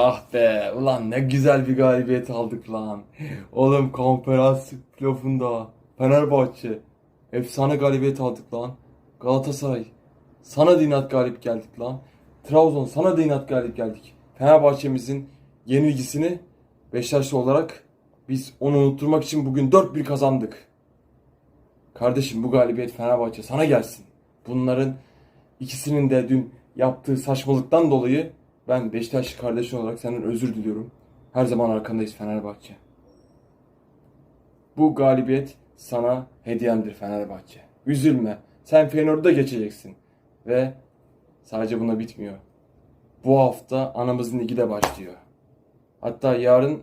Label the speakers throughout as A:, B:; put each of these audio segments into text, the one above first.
A: Ah be ulan ne güzel bir galibiyet aldık lan. Oğlum konferans playoff'unda Fenerbahçe efsane galibiyet aldık lan. Galatasaray sana da inat galip geldik lan. Trabzon sana da inat galip geldik. Fenerbahçe'mizin yenilgisini Beşiktaşlı olarak biz onu unutturmak için bugün 4-1 kazandık. Kardeşim bu galibiyet Fenerbahçe sana gelsin. Bunların ikisinin de dün yaptığı saçmalıktan dolayı ben Beşiktaşlı kardeşin olarak senden özür diliyorum. Her zaman arkandayız Fenerbahçe. Bu galibiyet sana hediyemdir Fenerbahçe. Üzülme. Sen Feyenoord'u da geçeceksin. Ve sadece buna bitmiyor. Bu hafta anamızın ligi de başlıyor. Hatta yarın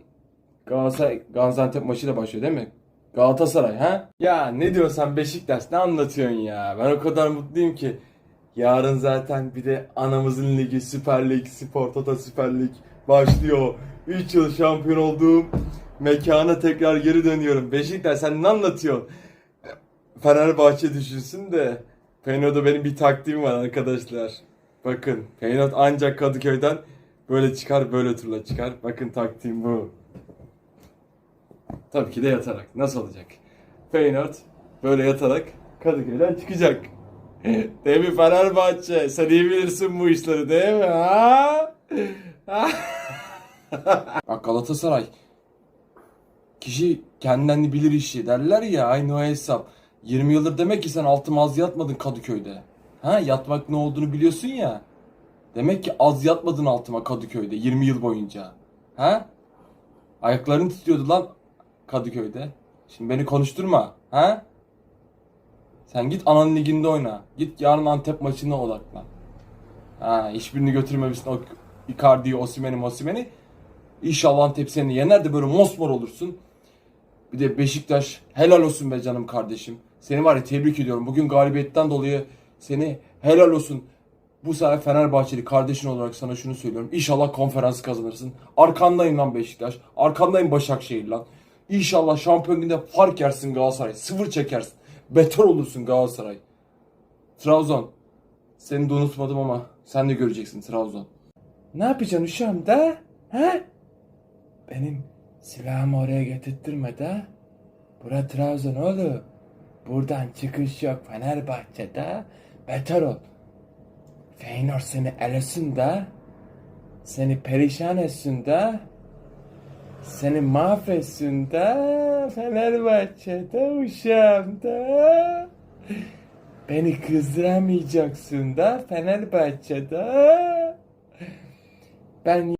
A: Galatasaray Gaziantep maçı da başlıyor değil mi? Galatasaray ha? Ya ne diyorsun sen Beşiktaş ne anlatıyorsun ya? Ben o kadar mutluyum ki. Yarın zaten bir de anamızın ligi Süper Lig, Spor Toto Süper Lig başlıyor. 3 yıl şampiyon olduğum mekana tekrar geri dönüyorum. Beşiktaş sen ne anlatıyorsun? Fenerbahçe düşünsün de Feyenoord'da benim bir taktiğim var arkadaşlar. Bakın Feyenoord ancak Kadıköy'den böyle çıkar böyle turla çıkar. Bakın taktiğim bu. Tabii ki de yatarak. Nasıl olacak? Feyenoord böyle yatarak Kadıköy'den çıkacak. Değil mi Fenerbahçe? Sen iyi bilirsin bu işleri değil mi? Ha? Bak Galatasaray. Kişi kendinden bilir işi derler ya aynı o hesap. 20 yıldır demek ki sen altıma az yatmadın Kadıköy'de. Ha yatmak ne olduğunu biliyorsun ya. Demek ki az yatmadın altıma Kadıköy'de 20 yıl boyunca. Ha? Ayakların titriyordu lan Kadıköy'de. Şimdi beni konuşturma. Ha? Sen git ananın liginde oyna. Git yarın Antep maçına odaklan. Ha, hiçbirini götürmemişsin o Icardi'yi, Osimhen'i, Mosimhen'i. İnşallah Antep seni yener de böyle mosmor olursun. Bir de Beşiktaş helal olsun be canım kardeşim. Seni var ya tebrik ediyorum. Bugün galibiyetten dolayı seni helal olsun. Bu sefer Fenerbahçeli kardeşin olarak sana şunu söylüyorum. İnşallah konferansı kazanırsın. Arkandayım lan Beşiktaş. Arkandayım Başakşehir lan. İnşallah şampiyon günde fark yersin Galatasaray. Sıfır çekersin. Beter olursun Galatasaray. Trabzon. Seni de unutmadım ama sen de göreceksin Trabzon. Ne yapacaksın uşağım da? He? Benim silahımı oraya getirttirme de. Bura Trabzon oğlum. Buradan çıkış yok Fenerbahçe'de. Beter ol. Feyenoord seni elesin de. Seni perişan etsin de. Seni mahvetsin de. Fenerbahçe'de uşağım da. Beni kızdıramayacaksın da Fenerbahçe'de. Ben